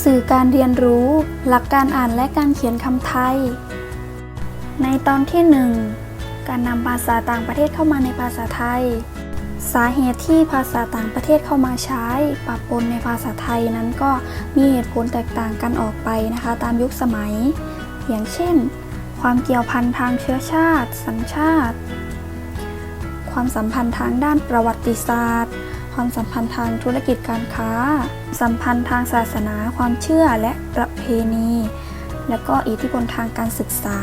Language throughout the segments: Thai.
สื่อการเรียนรู้ หลักการอ่านและการเขียนคำไทย ในตอนที่ 1 การนำภาษาต่างประเทศเข้ามาในภาษาไทย สาเหตุที่ภาษาต่างประเทศเข้ามาใช้ปะปนในภาษาไทยนั้นก็มีเหตุผลแตกต่างกันออกไปนะคะ ตามยุคสมัย อย่างเช่น ความเกี่ยวพันทางเชื้อชาติ สัญชาติ ความสัมพันธ์ทางด้านประวัติศาสตร์ ความสัมพันธ์ทางธุรกิจการค้า สัมพันธ์ทางศาสนา ความเชื่อและประเพณี และก็อิทธิพลทางการศึกษา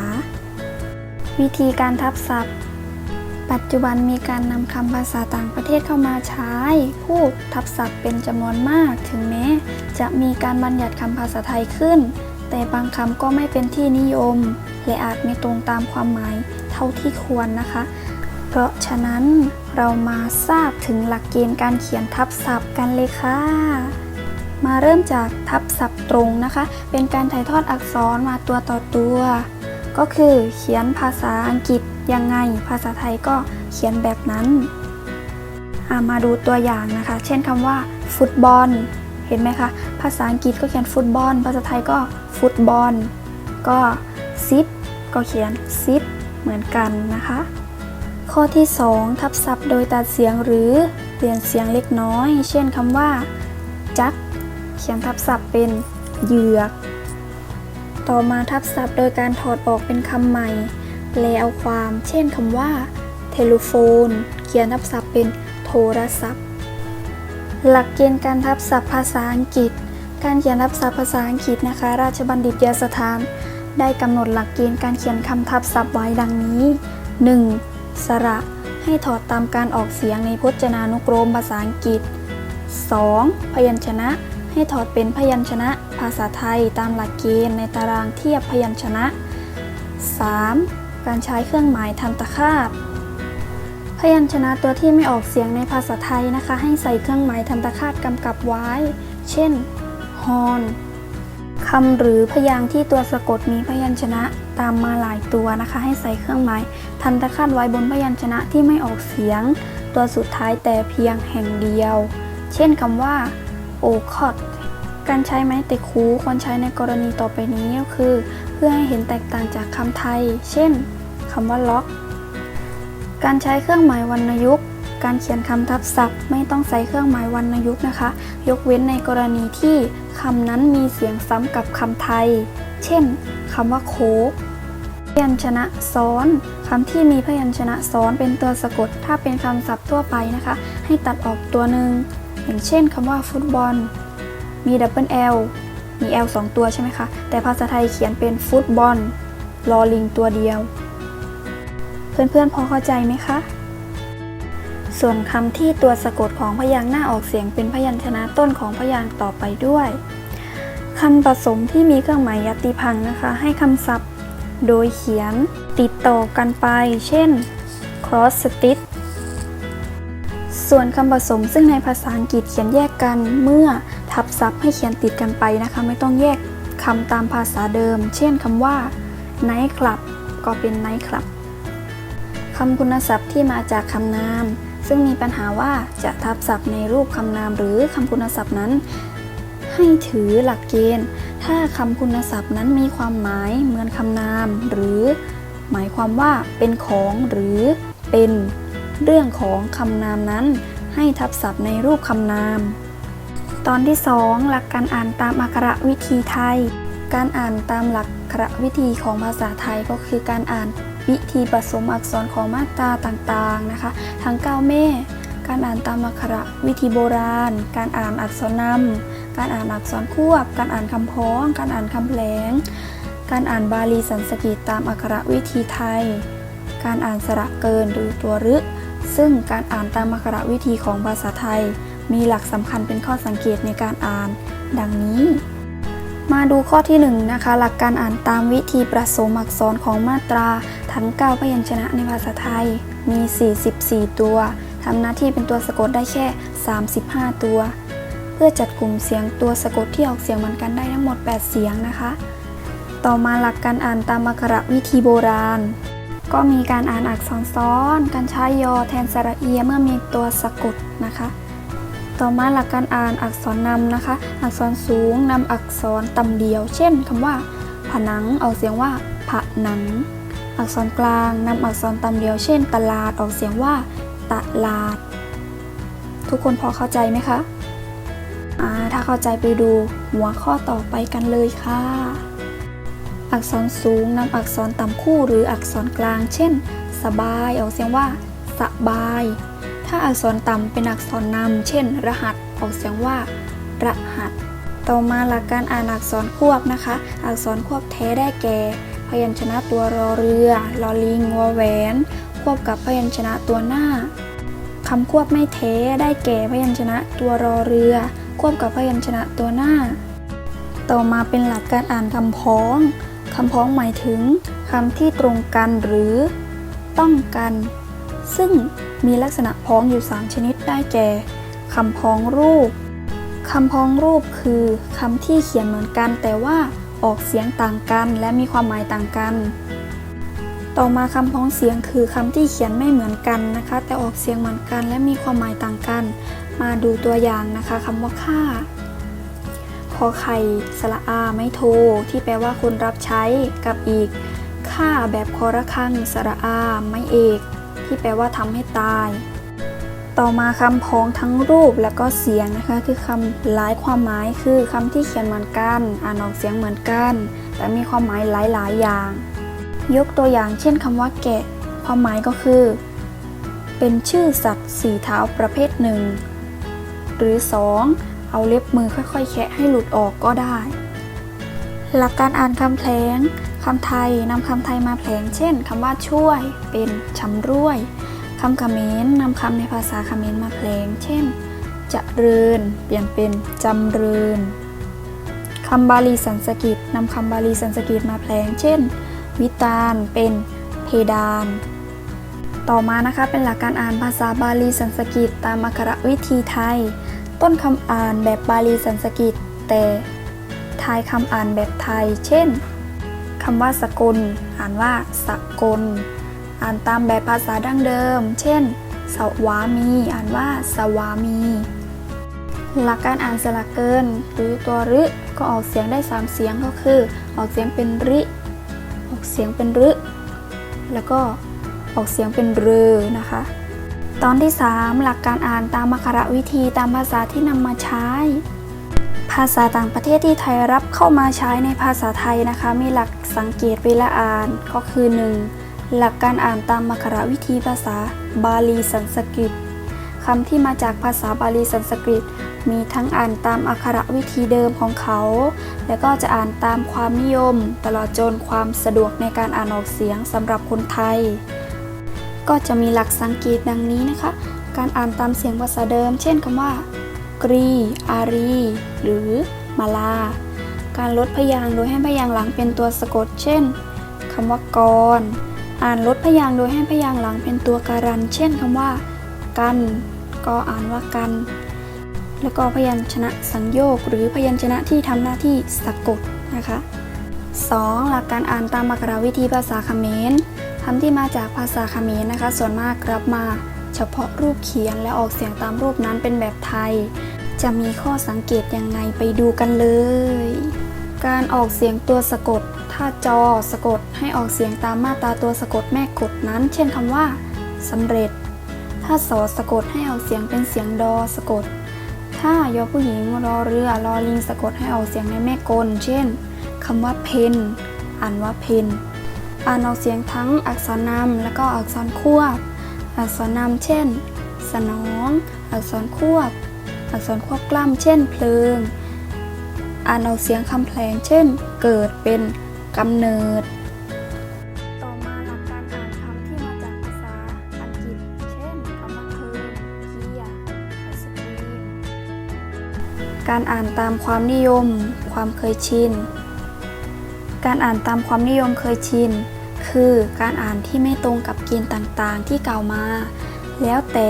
วิธีการทับศัพท์ ปัจจุบันมีการนำคำภาษาต่างประเทศเข้ามาใช้ พูดทับศัพท์เป็นจำนวนมาก ถึงแม้จะมีการบัญญัติคำภาษาไทยขึ้น แต่บางคำก็ไม่เป็นที่นิยม และอาจไม่ตรงตามความหมายเท่าที่ควรนะคะ เพราะฉะนั้นเรามาทราบถึงหลักเกณฑ์การเขียนทับศัพท์กันเลยค่ะ มาเริ่มจากทับศัพท์ตรงนะคะ เป็นการถ่ายทอดอักษรมาตัวต่อตัว ก็คือเขียนภาษาอังกฤษยังไง ภาษาไทยก็เขียนแบบนั้นมาดูตัวอย่างนะคะ เช่นคำว่า ฟุตบอล เห็นไหมคะ ภาษาอังกฤษก็เขียนฟุตบอล ภาษาไทยก็ฟุตบอล ก็ซิปก็เขียนซิปเหมือนกันนะคะ ข้อที่ 2 ทับศัพท์โดยตัดเสียงหรือเปลี่ยนเสียงเล็กน้อย เช่นคำว่า จัก เขียนทับศัพท์เป็นเหยือก ต่อมาทับศัพท์โดยการถอดออกเป็นคำใหม่แปลเอาความ เช่นคำว่าเทเลโฟน เขียนทับศัพท์เป็นโทรศัพท์ หลักเกณฑ์การทับศัพท์ภาษาอังกฤษ การเขียนทับศัพท์ภาษาอังกฤษนะคะ ราชบัณฑิตยสถาน ได้กำหนดหลักเกณฑ์การเขียนคำทับศัพท์ไว้ดังนี้ 1. สระให้ถอดตามการออกเสียงในพจนานุกรมภาษาอังกฤษ 2. พยัญชนะให้ถอดเป็นพยัญชนะภาษาไทยตามหลักเกณฑ์ในตารางเทียบพยัญชนะ 3. การใช้เครื่องหมายทันตคาตพยัญชนะตัวที่ไม่ออกเสียงในภาษาไทยนะคะ ให้ใส่เครื่องหมายทันตคาตกำกับไว้ เช่นฮอน คำหรือพยางค์ที่ตัวสะกดมีพยัญชนะตามมาหลายตัวนะคะ ให้ใส่เครื่องหมายทันตคาตไว้บนพยัญชนะที่ไม่ออกเสียง ตัวสุดท้ายแต่เพียงแห่งเดียว เช่นคำว่าโอคอตการใช้ไม้เตะคูควรใช้ในกรณีต่อไปนี้ก็คือ เพื่อให้เห็นแตกต่างจากคำไทย เช่นคำว่าล็อก การใช้เครื่องหมายวรรณยุกต์ การเขียนคำทับศัพท์ ไม่ต้องใส่เครื่องหมายวรรณยุกต์นะคะ ยกเว้นในกรณีที่คำนั้นมีเสียงซ้ำกับคำไทย เช่นคำว่าโคกพยัญชนะซ้อนคำที่มีพยัญชนะซ้อนเป็นตัวสะกด ถ้าเป็นคำศัพท์ทั่วไปนะคะ ให้ตัดออกตัวหนึ่งอย่างเช่นคำว่าฟุตบอล มีดับเบิล L มี L สองตัวใช่ไหมคะ แต่ภาษาไทยเขียนเป็นฟุตบอลลอลิงตัวเดียว เพื่อนๆพอเข้าใจไหมคะ ส่วนคำที่ตัวสะกดของพยางค์หน้าออกเสียงเป็นพยัญชนะต้นของพยางค์ต่อไปด้วยคำผสมที่มีเครื่องหมายยติพังนะคะ ให้คำศัพท์ โดยเขียนติดต่อกันไป เช่น cross stitch ส่วนคำผสมซึ่งในภาษาอังกฤษเขียนแยกกันเมื่อทับศัพท์ให้เขียนติดกันไปนะคะ ไม่ต้องแยกคำตามภาษาเดิม เช่นคำว่า night club ก็เป็น night club คำคุณศัพท์ที่มาจากคำนาม ซึ่งมีปัญหาว่าจะทับศัพท์ในรูปคำนามหรือคำคุณศัพท์นั้น ให้ถือหลักเกณฑ์ ถ้าคำคุณศัพท์นั้นมีความหมายเหมือนคำนาม หรือหมายความว่าเป็นของหรือเป็นเรื่องของคำนามนั้น ให้ทับศัพท์ในรูปคำนาม ตอนที่ 2 หลักการอ่านตามอักขระวิธีไทย การอ่านตามหลักอักขระวิธีของภาษาไทยก็คือการอ่าน วิธีผสมอักษรของมาตราต่างๆนะคะทั้ง9แม่ การอ่านตามอักขระวิธีโบราณ การอ่านอักษรนำการอ่านอักษรควบ การอ่านคำพ้อง การอ่านคำแผลง การอ่านบาลีสันสกฤตตามอักขระวิธีไทย การอ่านสระเกินหรือตัวรึ ซึ่งการอ่านตามอักขระวิธีของภาษาไทย มีหลักสำคัญเป็นข้อสังเกตในการอ่าน ดังนี้มาดูข้อที่1นงนะคะหลักการอ่านตามวิธีประสมอักษรของมาตราทั้ง 9 พยัญชนะในภาษาไทยมี 44 ตัวทำหน้าที่เป็นตัวสะกดได้แค่ 35 ตัว เพื่อจัดกลุ่มเสียงตัวสะกดที่ออกเสียงเหมือนกันได้ทั้งหมด 8 เสียงนะคะ ต่อมาหลักการอ่านตามอักขระวิธีโบราณ ก็มีการอ่านอักษรซ้อน การใช้ยอแทนสระเอียเมื่อมีตัวสะกดนะคะ ต่อมาหลักการอ่านอักษรนำนะคะ อักษรสูงนำอักษรต่ำเดียว เช่นคำว่า ผนังออกเสียงว่าผะหนัง อักษรกลางนำอักษรต่ำเดียวเช่น ตลาดออกเสียงว่า ตลาด ทุกคนพอเข้าใจไหมคะถ้าเข้าใจไปดูหัวข้อต่อไปกันเลยค่ะ อักษรสูงนำอักษรต่ำคู่หรืออักษรกลาง เช่น สบายออกเสียงว่า สบาย ถ้าอักษรต่ำเป็นอักษรนำเช่น รหัสออกเสียงว่า รหัส ต่อมาหลักการอ่านอักษรควบนะคะ อักษรควบแท้ได้แก่ พยัญชนะตัวรอเรือลอลิงวอแหวน ควบกับพยัญชนะตัวหน้าคำควบไม่แท้ได้แก่พยัญชนะตัวรอเรือ ควบกับพยัญชนะตัวหน้า ต่อมาเป็นหลักการอ่านคำพ้องคำพ้องหมายถึงคำที่ตรงกันหรือ ต้องกัน ซึ่งมีลักษณะพ้องอยู่ 3 ชนิดได้แก่คำพ้องรูปคำพ้องรูปคือคำที่เขียนเหมือนกันแต่ว่า ออกเสียงต่างกันและมีความหมายต่างกัน ต่อมาคำพ้องเสียงคือคำที่เขียนไม่เหมือนกันนะคะ แต่ออกเสียงเหมือนกันและมีความหมายต่างกัน มาดูตัวอย่างนะคะคำว่าค่าขอไข่สระอาไม่โท ที่แปลว่าคนรับใช้กับอีก ค่าแบบคอระคังสระอาไม่เอก ที่แปลว่าทำให้ตาย ต่อมาคำพ้องทั้งรูปและก็เสียงนะคะ คือคำหลายความหมายคือคำที่เขียนเหมือนกัน อ่านออกเสียงเหมือนกัน แต่มีความหมายหลายๆอย่าง ยกตัวอย่างเช่นคำว่าแกะ ความหมายก็คือ เป็นชื่อสัตว์สี่เท้าประเภทหนึ่งหรือ 2. เอาเล็บมือค่อยๆ แคะให้หลุดออกก็ได้ หลักการอ่านคำแผลงคำไทยนำคำไทยมาแผลงเช่นคำว่าช่วย เป็นชำร่วย คำคเขมรนำคำในภาษาคเขมรมาแผลง เช่นจะเริญเปลี่ยนเป็นจำเริญคำบาลีสันสกฤตนำคำบาลีสันสกฤตมาแผลง เช่น วิตาลเป็นเพดาน ต่อมานะคะเป็นหลักการอ่านภาษาบาลีสันสกฤตตามอักขรวิธีไทย ต้นคำอ่านแบบบาลีสันสกฤตแต่ท้ายคำอ่านแบบไทย เช่นคำว่าสกุล อ่านว่าสกล อ่านตามแบบภาษาดั้งเดิม เช่น สวามี อ่านว่าสวามี หลักการอ่านสระเกิน หรือตัวรึก็ออกเสียงได้ 3 เสียงก็คือ ออกเสียงเป็นริออกเสียงเป็นรึ แล้วก็ออกเสียงเป็นเรือนะคะ ตอนที่ 3 หลักการอ่านตามอักขรวิธีตามภาษาที่นำมาใช้ภาษาต่างประเทศที่ไทยรับเข้ามาใช้ในภาษาไทยนะคะ มีหลักสังเกตเวลาอ่านก็คือ 1. หลักการอ่านตามอักขรวิธีภาษาบาลีสันสกฤตคำที่มาจากภาษาบาลีสันสกฤต มีทั้งอ่านตามอักขระวิธีเดิมของเขา และก็จะอ่านตามความนิยม ตลอดจนความสะดวกในการอ่านออกเสียงสำหรับคนไทย ก็จะมีหลักสังเกตดังนี้นะคะ การอ่านตามเสียงภาษาเดิม เช่นคำว่า กรี อารี หรือมาลา การลดพยางค์โดยให้พยางค์หลังเป็นตัวสะกด เช่นคำว่ากร อ่านลดพยางค์โดยให้พยางค์หลังเป็นตัวการัน เช่นคำว่า กัน ก็อ่านว่ากัน แล้วก็พยัญชนะสังโยก หรือพยัญชนะที่ทำหน้าที่สะกดนะคะ 2. หลักการอ่านตามอักขรวิธีภาษาเขมรคำที่มาจากภาษาเขมรนะคะ ส่วนมากรับมาเฉพาะรูปเขียนและออกเสียงตามรูปนั้นเป็นแบบไทย จะมีข้อสังเกตยังไงไปดูกันเลย การออกเสียงตัวสะกด ถ้าจอสะกดให้ออกเสียงตามมาตราตัวสะกดแม่กดนั้น เช่นคำว่าสำเร็จ ถ้าสอสะกดให้ออกเสียงเป็นเสียงดอสะกด ถ้ายอผู้หญิงรอเรือรอลิงสะกดให้ออกเสียงในแม่กล เช่นคำว่าเพนอ่านว่าเพนอ่านออกเสียงทั้งอักษรนำและก็อักษรควบ อักษรนำเช่น สนอง อักษรควบ อักษรควบกล้ำเช่น เพลิง อ่านออกเสียงคำแผลง เช่น เกิดเป็นกำเนิด ต่อมาหลักการอ่านคำที่มาจากภาษาอังกฤษ เช่นคำว่าเทิร์เกียร์ไอศครีมการอ่านตามความนิยม ความเคยชิน การอ่านตามความนิยมเคยชิน คือการอ่านที่ไม่ตรงกับเกณฑ์ต่างๆ ที่กล่าวมา แล้วแต่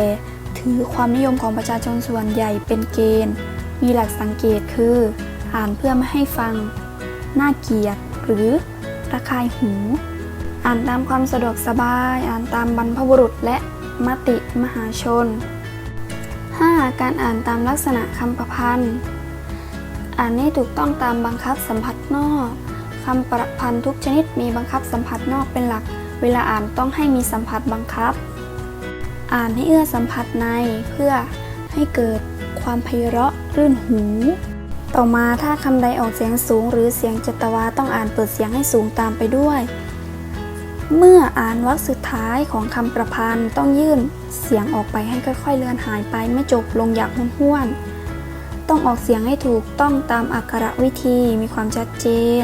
ถือความนิยมของประชาชนส่วนใหญ่เป็นเกณฑ์ มีหลักสังเกตคือ อ่านเพื่อไม่ให้ฟัง น่าเกลียด หรือระคายหู อ่านตามความสะดวกสบาย อ่านตามบรรพบุรุษและมติมหาชน 5. การอ่านตามลักษณะคำประพันธ์ อ่านให้ถูกต้องตามบังคับสัมผัสนอกคำประพันธ์ทุกชนิดมีบังคับสัมผัสนอกเป็นหลัก เวลาอ่านต้องให้มีสัมผัสบังคับ อ่านให้เอื้อสัมผัสในเพื่อให้เกิดความไพเราะรื่นหู ต่อมาถ้าคำใดออกเสียงสูง หรือเสียงจัตวาต้องอ่านเปิดเสียงให้สูงตามไปด้วย เมื่ออ่านวรรคสุดท้ายของคำประพันธ์ต้องยื่นเสียงออกไปให้ค่อยๆเลือนหายไปไม่จบลงอย่างห้วนๆต้องออกเสียงให้ถูกต้องตามอักขระวิธีมีความชัดเจน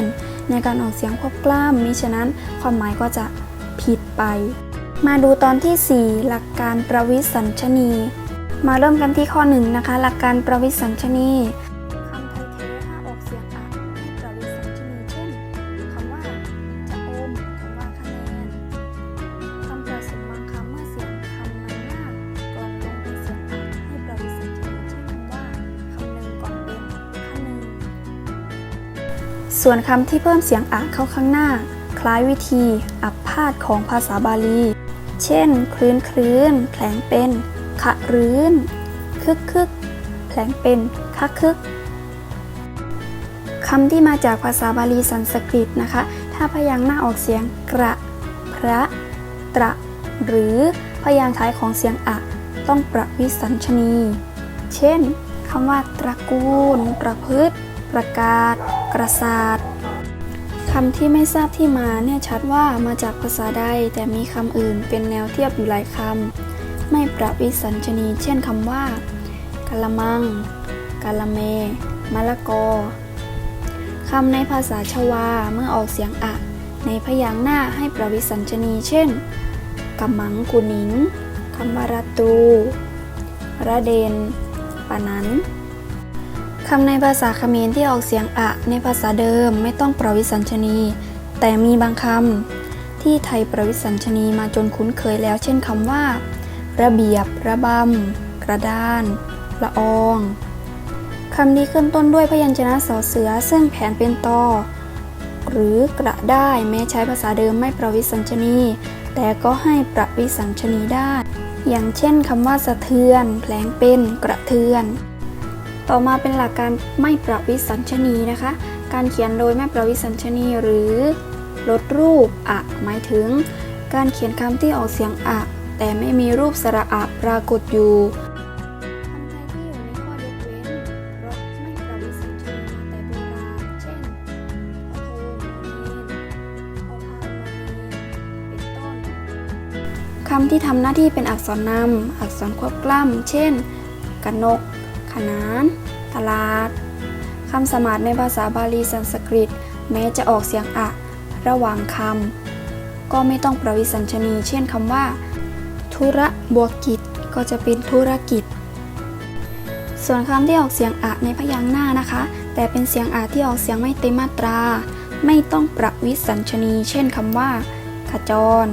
ในการออกเสียงควบกล้ำมิฉะนั้นความหมายก็จะผิดไป มาดูตอนที่ 4 หลักการประวิสัญชนี มาเริ่มกันที่ข้อ1นะคะหลักการประวิสัญชนี ส่วนคำที่เพิ่มเสียงอะเข้าข้างหน้า คล้ายวิธีอับพาดของภาษาบาลี เช่น คลื่นคลื่นแผลงเป็นขะรื้น คึกคึกแผลงเป็นคักคึกคำที่มาจากภาษาบาลีสันสกฤตนะคะ ถ้าพยางค์หน้าออกเสียงกระ พระ ตระ หรือพยางค์ท้ายของเสียงอะ ต้องประวิสัญชนี เช่นคำว่าตระกูล ประพฤติ ประกาศ กระสาดคำที่ไม่ทราบที่มาเนี่ยชัดว่ามาจากภาษาใดแต่มีคำอื่นเป็นแนวเทียบอยู่หลายคำไม่ประวิสัญชนี เช่นคำว่ากะละมังกะละเมมะละกอคำในภาษาชวาเมื่อออกเสียงอะ ในพยางค์หน้าให้ประวิสัญชนี เช่นกำมังกุนิงคำว่ารัตรูระเดนปะนั้น คำในภาษาเขมรที่ออกเสียงอะในภาษาเดิมไม่ต้องประวิสัญชนี แต่มีบางคำที่ไทยประวิสัญชนีมาจนคุ้นเคยแล้ว เช่นคำว่า ระเบียบ ระบำ กระดาน ละอองคำนี้ขึ้นต้นด้วยพยัญชนะสอเสือ ซึ่งแผนเป็นตอหรือกระได้แม้ใช้ภาษาเดิมไม่ประวิสัญชนี แต่ก็ให้ประวิสัญชนีได้ อย่างเช่นคำว่าสะเทือน แผลงเป็น กระเทือน ต่อมาเป็นหลักการไม่ประวิสัญชนีนะคะ การเขียนโดยไม่ประวิสัญชนีหรือลดรูปอะหมายถึง การเขียนคำที่ออกเสียงอะ แต่ไม่มีรูปสระอะปรากฏอยู่คำที่อยู่ในข้อยกเว้นเพราะไม่ประวิสัญชีแต่โบราณเช่นพระโทมเนอพามานเป็นต้นคำที่ทำหน้าที่เป็นอักษรนำอักษรควบกล้ำ เช่น กนก ขนาน ตลาด คำสมาร์ในภาษาบาลีสันสกฤต แม้จะออกเสียงอะ ระหว่างคำก็ไม่ต้องประวิสัญชนี เช่นคำว่า ธุระบวกกิจ ก็จะเป็นธุรกิจ ส่วนคำที่ออกเสียงอะในพยางค์หน้านะคะ แต่เป็นเสียงอะที่ออกเสียงไม่เต็มมาตรา ไม่ต้องประวิสัญชนี เช่นคำว่า ขจร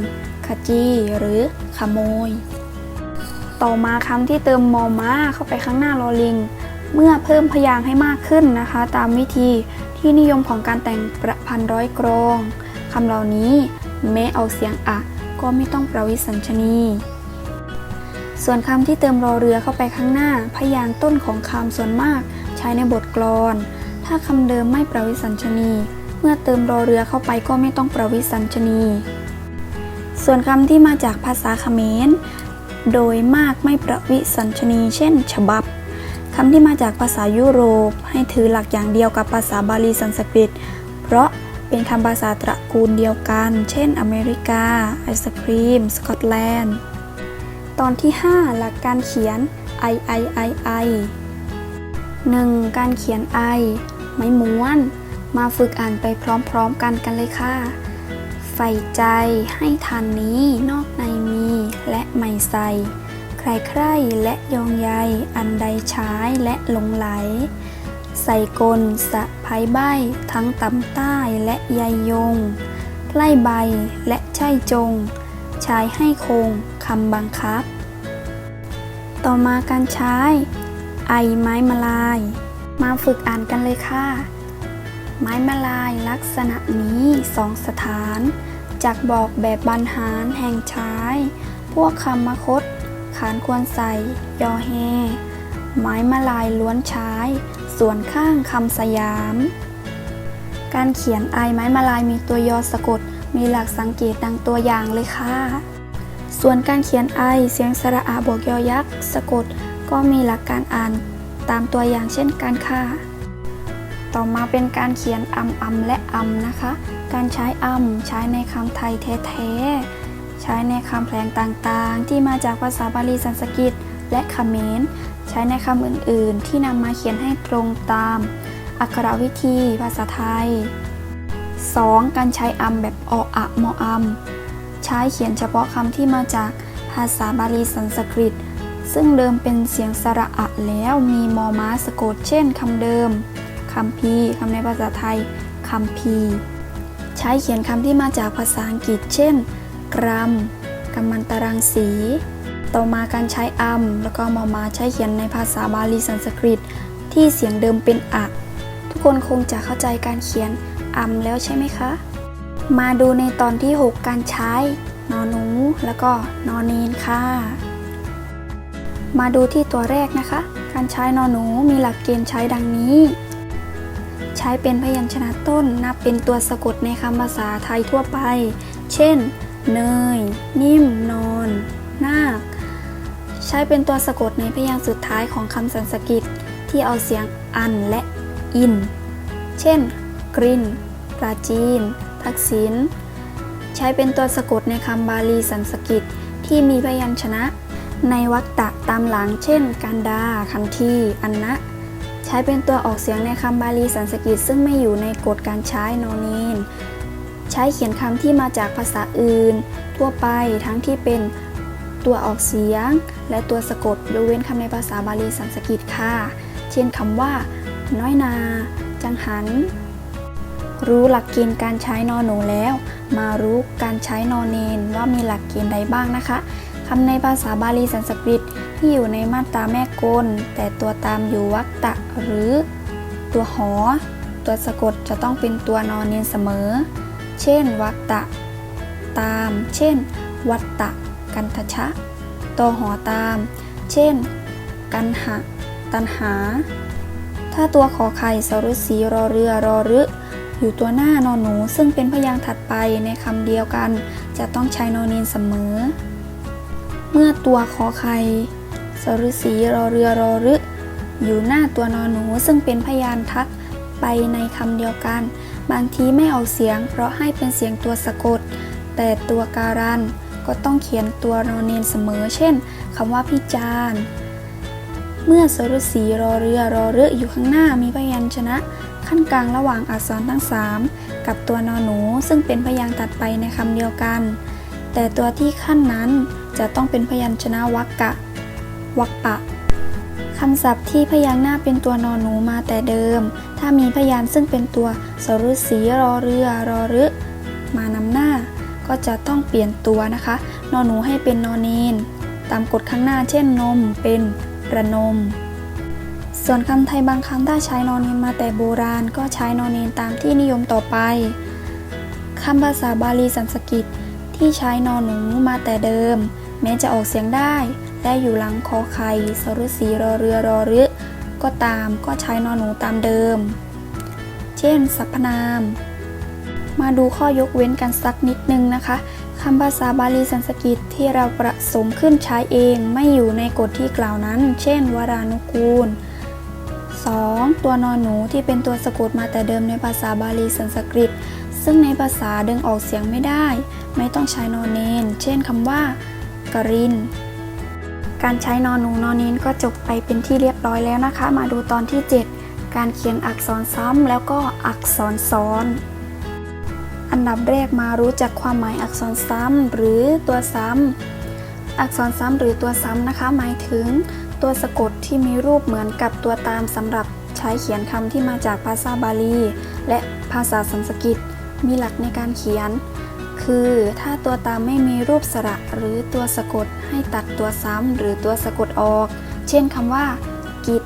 ขจี หรือขโมย ต่อมาคำที่เติมมอม้าเข้าไปข้างหน้าลอลิง เมื่อเพิ่มพยางค์ให้มากขึ้นนะคะ ตามวิธีที่นิยมของการแต่งประพันธ์ร้อยกรองคำเหล่านี้แม้เอาเสียงอะ ก็ไม่ต้องประวิสัญชนีส่วนคำที่เติมรอเรือเข้าไปข้างหน้า พยางค์ต้นของคำส่วนมาก ใช้ในบทกลอน ถ้าคำเดิมไม่ประวิสัญชนี เมื่อเติมรอเรือเข้าไปก็ไม่ต้องประวิสัญชนี ส่วนคำที่มาจากภาษาเขมร โดยมากไม่ประวิสัญชนี เช่น ฉบับคำที่มาจากภาษายุโรป ให้ถือหลักอย่างเดียวกับภาษาบาลีสันสกฤต เพราะเป็นคำภาษาตระกูลเดียวกัน เช่น อเมริกา ไอศครีม สกอตแลนด์ ตอนที่ 5 หลักการเขียน i i i i 1. การเขียน i ไม่ม้วน มาฝึกอ่านไปพร้อมๆกันกันเลยค่ะ ใฝ่ใจให้ทานนี้นอกในมีและไม่ใส่ ใครใคร่และยองใยอันใดใช้และหลงไหล ใส่กลสะพายใบทั้งต่ำใต้และใยยง ไล่ใบและใช่จง ใช้ให้คงคำบังคับ ต่อมาการใช้ ไอไม้มาลาย มาฝึกอ่านกันเลยค่ะ ไม้มาลายลักษณะนี้สองสถาน จากบอกแบบบรรหารแห่งใช้พวกคำมคต ขานควรใส่ ยอแฮไม้มาลายล้วนใช้ ส่วนข้างคำสยาม การเขียนไอไม้มาลายมีตัวยอสะกด มีหลักสังเกตดังตัวอย่างเลยค่ะ ส่วนการเขียนไอเสียงสระอาบวกยอยักษ์สะกด ก็มีหลักการอ่านตามตัวอย่างเช่นกันค่ะ ต่อมาเป็นการเขียนอำอำและอำนะคะ การใช้อำใช้ในคำไทยแท้ๆ ใช้ในคำแผลงต่างๆ ที่มาจากภาษาบาลีสันสกฤตและเขมรใช้ในคำอื่นๆ ที่นำมาเขียนให้ตรงตาม อักขรวิธีภาษาไทย 2. การใช้อำแบบออะมออำใช้เขียนเฉพาะคำที่มาจากภาษาบาลีสันสกฤต ซึ่งเดิมเป็นเสียงสระอะแล้วมีมอม้าสะกดเช่นคำเดิม คำพีคำในภาษาไทยคำพีใช้เขียนคำที่มาจากภาษาอังกฤษ เช่นกรัมกัมมันตรังสี ต่อมาการใช้อัมแล้วก็มอมาใช้เขียนในภาษาบาลีสันสกฤต ที่เสียงเดิมเป็นอะ ทุกคนคงจะเข้าใจการเขียนอัมแล้วใช่ไหมคะ มาดูในตอนที่ 6 การใช้นอหนูแล้วก็นอนีนค่ะ มาดูที่ตัวแรกนะคะ การใช้นอหนูมีหลักเกณฑ์ใช้ดังนี้ ใช้เป็นพยัญชนะต้นนับเป็นตัวสะกดในคำภาษาไทยทั่วไป เช่น เนย นิ่ม นอนนาค ใช้เป็นตัวสะกดในพยางค์สุดท้ายของคำสันสกฤตที่เอาเสียงอันและอิน เช่น กรินปราจีน ทักษิณ ใช้เป็นตัวสะกดในคำบาลีสันสกฤตที่มีพยัญชนะในวรรคตะตามหลัง เช่นการดา คันที อันนะ ใช้เป็นตัวออกเสียงในคำบาลีสันสกฤตซึ่งไม่อยู่ในกฎการใช้โนอนีนใช้เขียนคำที่มาจากภาษาอื่น ทั่วไปทั้งที่เป็นตัวออกเสียง และตัวสะกดยกเว้นคำในภาษาบาลีสันสกฤตค่ะ เช่นคำว่า น้อยนา จังหัน รู้หลักเกณฑ์การใช้นอหนูแล้ว มารู้การใช้นอเนนว่ามีหลักเกณฑ์ใดบ้างนะคะ คำในภาษาบาลีสันสกฤตที่อยู่ในมาตราแม่กล แต่ตัวตามอยู่วรรคตะหรือ ตัวหอ ตัวสะกดจะต้องเป็นตัวนอนเนนเสมอ เช่นวรรคตะ ตาม เช่น วัตตะ กันทชะ ตัวหอตาม เช่น กันหะ ตันหา ถ้าตัวขอไข่สรุสีรอเรือรอรึอยู่ตัวหน้านอนหนูซึ่งเป็นพยางค์ถัดไปในคำเดียวกัน จะต้องใช้นอนเนนเสมอ เมื่อตัวขอไข่สรุสีรอเรือรอรึ อยู่หน้าตัวนอนหนูซึ่งเป็นพยานทักไปในคำเดียวกัน บางทีไม่ออกเสียง เพราะให้เป็นเสียงตัวสะกด แต่ตัวการันก็ต้องเขียนตัวนอนเนนเสมอ เช่นคำว่าพิจารณ์เมื่อสรุสีรอเรือรอเรืออยู่ข้างหน้ามีพยัญชนะ ขั้นกลางระหว่างอักษรทั้ง 3 กับตัวนอนหนูซึ่งเป็นพยางค์ตัดไปในคำเดียวกัน แต่ตัวที่ขั้นนั้น จะต้องเป็นพยัญชนะวรรกะวรรปะคำศัพท์ที่พยางค์หน้าเป็นตัวนอนหนูมาแต่เดิม ถ้ามีพยานซึ่งเป็นตัวสรุสีรอเรือรอรึมานำหน้า ก็จะต้องเปลี่ยนตัวนะคะ นอนหนูให้เป็นนอนเนน ตามกฎข้างหน้าเช่นนมเป็นระนม ส่วนคำไทยบางคำถ้าใช้นอนเนนมาแต่โบราณ ก็ใช้นอนเนนตามที่นิยมต่อไปคำภาษาบาลีสันสกฤตที่ใช้นอนหนูมาแต่เดิม แม้จะออกเสียงได้ และอยู่หลังคอไข่สรุสีรอเรือรอรึก็ตามก็ใช้นอนหนูตามเดิม เช่น สรรพนาม มาดูข้อยกเว้นกันสักนิดนึงนะคะคำภาษาบาลีสันสกฤตที่เราประสมขึ้นใช้เองไม่อยู่ในกฎที่กล่าวนั้น เช่น วรานุกูล 2. ตัวนอนหนูที่เป็นตัวสะกดมาแต่เดิมในภาษาบาลีสันสกฤต ซึ่งในภาษาดึงออกเสียงไม่ได้ ไม่ต้องใช้นอนเนน เช่นคำว่า กริน การใช้นอนหนูนอนเนนก็จบไปเป็นที่เรียบร้อยแล้วนะคะ มาดูตอนที่ 7 การเขียนอักษรซ้ำแล้วก็อักษรซ้อน อันดับแรกมารู้จักความหมายอักษรซ้ำหรือตัวซ้ำ อักษรซ้ำหรือตัวซ้ำนะคะ หมายถึงตัวสะกดที่มีรูปเหมือนกับตัวตามสำหรับใช้เขียนคำที่มาจากภาษาบาลี และภาษาสันสกฤตมีหลักในการเขียน คือถ้าตัวตามไม่มีรูปสระหรือตัวสะกดให้ตัดตัวซ้ำหรือตัวสะกดออก เช่นคำว่า กิจ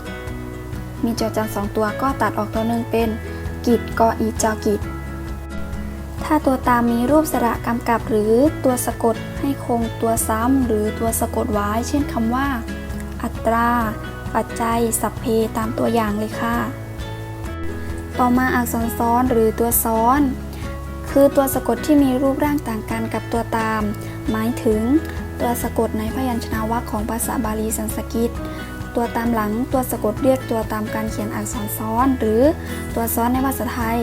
มีจอจานสองตัวก็ตัดออกตัวหนึ่งเป็น กิจกออีจอกิจ ถ้าตัวตามมีรูปสระกำกับหรือตัวสะกดให้คงตัวซ้ำหรือตัวสะกดไว้ เช่นคำว่า อัตรา ปัจจัย สัพเพตามตัวอย่างเลยค่ะ ต่อมาอักษรซ้อนหรือตัวซ้อน คือตัวสะกดที่มีรูปร่างต่างกันกับตัวตาม หมายถึง ตัวสะกดในพยัญชนะวรรคของภาษาบาลีสันสกฤตตัวตามหลังตัวสะกดเรียกตัวตามการเขียนอักษรซ้อน หรือตัวซ้อนในภาษาไทย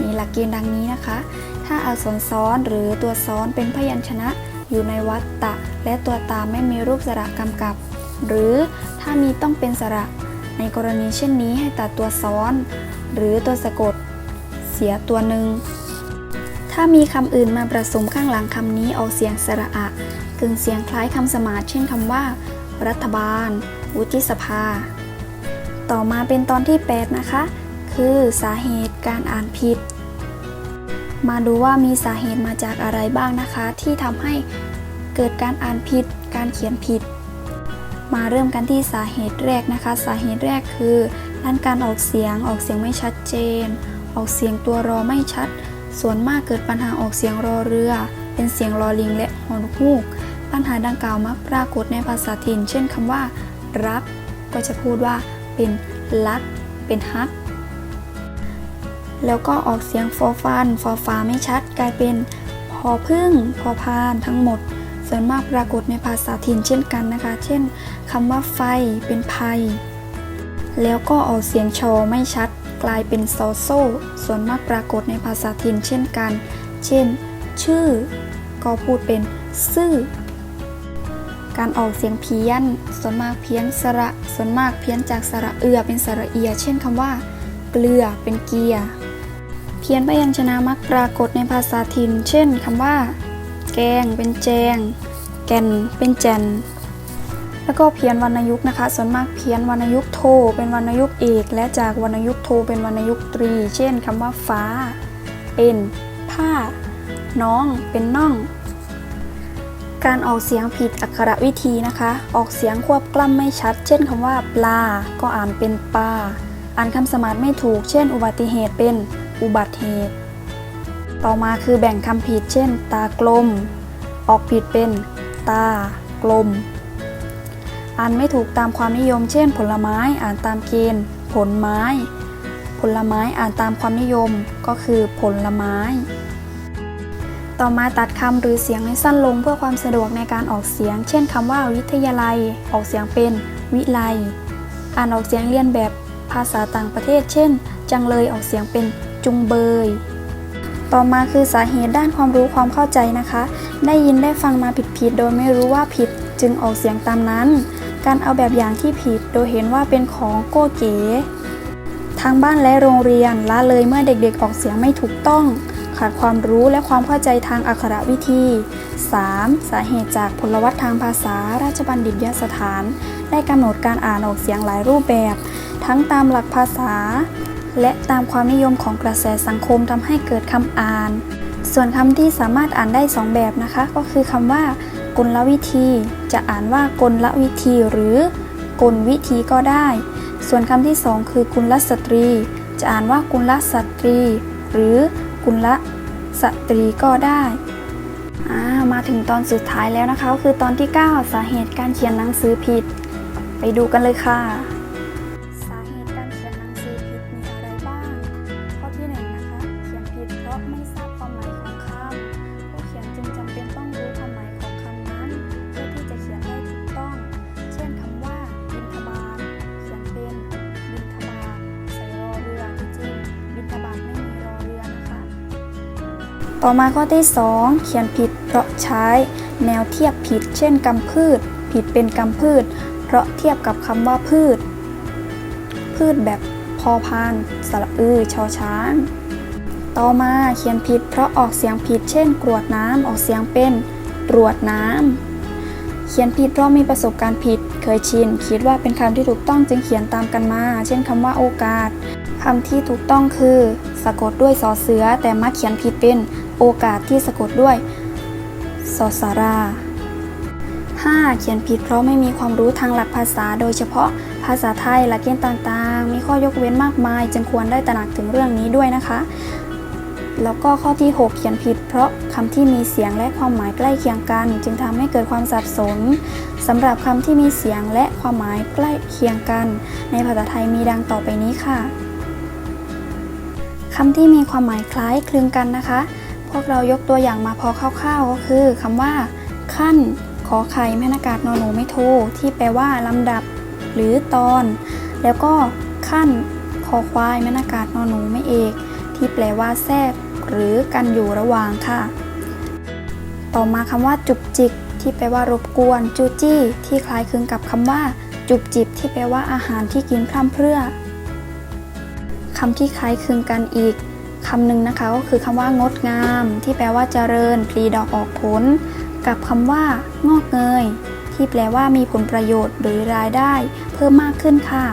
มีหลักเกณฑ์ดังนี้นะคะ ถ้าอักษรซ้อนหรือตัวซ้อนเป็นพยัญชนะอยู่ในวรรตะ และตัวตามไม่มีรูปสระกำกับ หรือถ้ามีต้องเป็นสระ ในกรณีเช่นนี้ให้ตัดตัวซ้อน หรือตัวสะกด เสียตัวหนึ่ง ถ้ามีคำอื่นมาผสมข้างหลังคำนี้ออกเสียงสระอะกึ่งเสียงคล้ายคำสมาเช่นคำว่า รัฐบาล วุฒิสภา ต่อมาเป็นตอนที่ 8 นะคะ คือสาเหตุการอ่านผิด มาดูว่ามีสาเหตุมาจากอะไรบ้างนะคะ ที่ทำให้เกิดการอ่านผิด การเขียนผิด มาเริ่มกันที่สาเหตุแรกนะคะ สาเหตุแรกคือด้านการออกเสียงออกเสียงไม่ชัดเจน ออกเสียงตัวรอไม่ชัด ส่วนมากเกิดปัญหาออกเสียงรอเรือ เป็นเสียงรอลิงและฮอนฮูก ปัญหาดังกล่าวมักปรากฏในภาษาถิ่น เช่นคำว่า รัก ก็จะพูดว่า เป็นลัก เป็นฮัก แล้วก็ออกเสียงฟอฟันฟอฟ้าไม่ชัด กลายเป็นพอพึ่ง พอพานทั้งหมด ส่วนมากปรากฏในภาษาถิ่นเช่นกันนะคะ เช่นคำว่าไฟ เป็นภัย แล้วก็ออกเสียงชอไม่ชัด กลายเป็นโซโซส่วนมากปรากฏในภาษาถิ่นเช่นกัน เช่น ชื่อ ก็พูดเป็นซื่อ การออกเสียงเพี้ยน ส่วนมากเพี้ยนสระ ส่วนมากเพี้ยนจากสระเอือเป็นสระเอีย เช่นคำว่า เกลือเป็นเกียร์เพี้ยนพยัญชนะมักปรากฏในภาษาถิ่น เช่นคำว่า แกงเป็นแจง แก่นเป็นแจน แล้วก็เพี้ยนวรรณยุกต์นะคะ ส่วนมากเพี้ยนวรรณยุกต์โท เป็นวรรณยุกต์เอก และจากวรรณยุกต์โทเป็นวรรณยุกต์ตรี เช่นคำว่าฟ้า เป็นผ้า น้อง เป็นน่อง การออกเสียงผิดอักขระวิธีนะคะ ออกเสียงควบกล้ำไม่ชัด เช่นคำว่าปลา ก็อ่านเป็นปลา อ่านคำสมาธไม่ถูก เช่น อุบัติเหตุเป็นอุบัติเหตุ ต่อมาคือแบ่งคำผิด เช่น ตากลม ออกผิดเป็นตากลม อ่านไม่ถูกตามความนิยม เช่น ผลไม้อ่านตามเกณฑ์ ผลไม้ ผลไม้อ่านตามความนิยม ก็คือผลไม้ ต่อมาตัดคำหรือเสียงให้สั้นลงเพื่อความสะดวกในการออกเสียง เช่นคำว่าวิทยาลัย ออกเสียงเป็นวิไลอ่านออกเสียงเลียนแบบภาษาต่างประเทศ เช่น จังเลยออกเสียงเป็นจุงเบย ต่อมาคือสาเหตุด้านความรู้ความเข้าใจนะคะ ได้ยินได้ฟังมาผิดๆโดยไม่รู้ว่าผิดจึงออกเสียงตามนั้น การเอาแบบอย่างที่ผิดโดยเห็นว่าเป็นของโก้เก๋ทางบ้านและโรงเรียนละเลยเมื่อเด็กๆออกเสียงไม่ถูกต้อง ขาดความรู้และความเข้าใจทางอักขระวิธี 3. สาเหตุจากพลวัตทางภาษาราชบัณฑิตยสถาน ได้กำหนดการอ่านออกเสียงหลายรูปแบบ ทั้งตามหลักภาษา และตามความนิยมของกระแสสังคมทำให้เกิดคำอ่าน ส่วนคำที่สามารถอ่านได้ 2 แบบนะคะ ก็คือคำว่า กลวิธี จะอ่านว่ากลลวิธีหรือกลวิธีก็ได้ ส่วนคำที่ 2 คือกุลสตรี จะอ่านว่ากุลสตรี หรือกุลสตรีก็ได้ามาถึงตอนสุดท้ายแล้วนะคะ ก็คือตอนที่ 9 สาเหตุการเขียนหนังสือผิด ไปดูกันเลยค่ะ ต่อมาข้อที่ 2 เขียนผิดเพราะใช้ แนวเทียบผิด เช่นกำพืช ผิดเป็นกำพืช เพราะเทียบกับคำว่าพืช พืชแบบพอพานสระอือชอช้าง ต่อมาเขียนผิดเพราะออกเสียงผิด เช่น กรวดน้ำออกเสียงเป็นตรวจน้ำเขียนผิดเพราะมีประสบการณ์ผิด เคยชิน คิดว่าเป็นคำที่ถูกต้องจึงเขียนตามกันมา เช่นคำว่าโอกาสคำที่ถูกต้องคือ สะกดด้วยสอเสือแต่มักเขียนผิดเป็น โอกาสที่สะกดด้วยสอสารา 5. เขียนผิดเพราะไม่มีความรู้ทางหลักภาษา โดยเฉพาะภาษาไทยหลักเกณฑ์ต่างๆ มีข้อยกเว้นมากมาย จึงควรได้ตระหนักถึงเรื่องนี้ด้วยนะคะ แล้วก็ข้อที่ 6 เขียนผิด เพราะคำที่มีเสียงและความหมายใกล้เคียงกัน จึงทำให้เกิดความสับสนสำหรับคำที่มีเสียงและความหมายใกล้เคียงกัน ในภาษาไทยมีดังต่อไปนี้ค่ะคำที่มีความหมายคล้ายคลึงกันนะคะ พวกเรายกตัวอย่างมาพอคร่าวๆก็คือคำว่า ขั้น ขอไข่แม่นากาศนอนหนูไม่โทที่แปลว่าลำดับ หรือตอน แล้วก็ขั้น คอควายแม่นากาศนอนหนูไม่เอก ที่แปลว่าแทรกหรือกันอยู่ระหว่างค่ะ ต่อมาคำว่าจุบจิก ที่แปลว่ารบกวนจูจี้ ที่คล้ายคลึงกับคำว่า จุบจิบ ที่แปลว่าอาหารที่กินพร่ำเพรื่อคำที่คล้ายคลึงกันอีก คำหนึ่งนะคะก็คือคำว่างดงาม ที่แปลว่าเจริญ พลีดอกออกผล กับคำว่างอกเงย ที่แปลว่ามีผลประโยชน์หรือรายได้ เพิ่มมากขึ้นค่ะ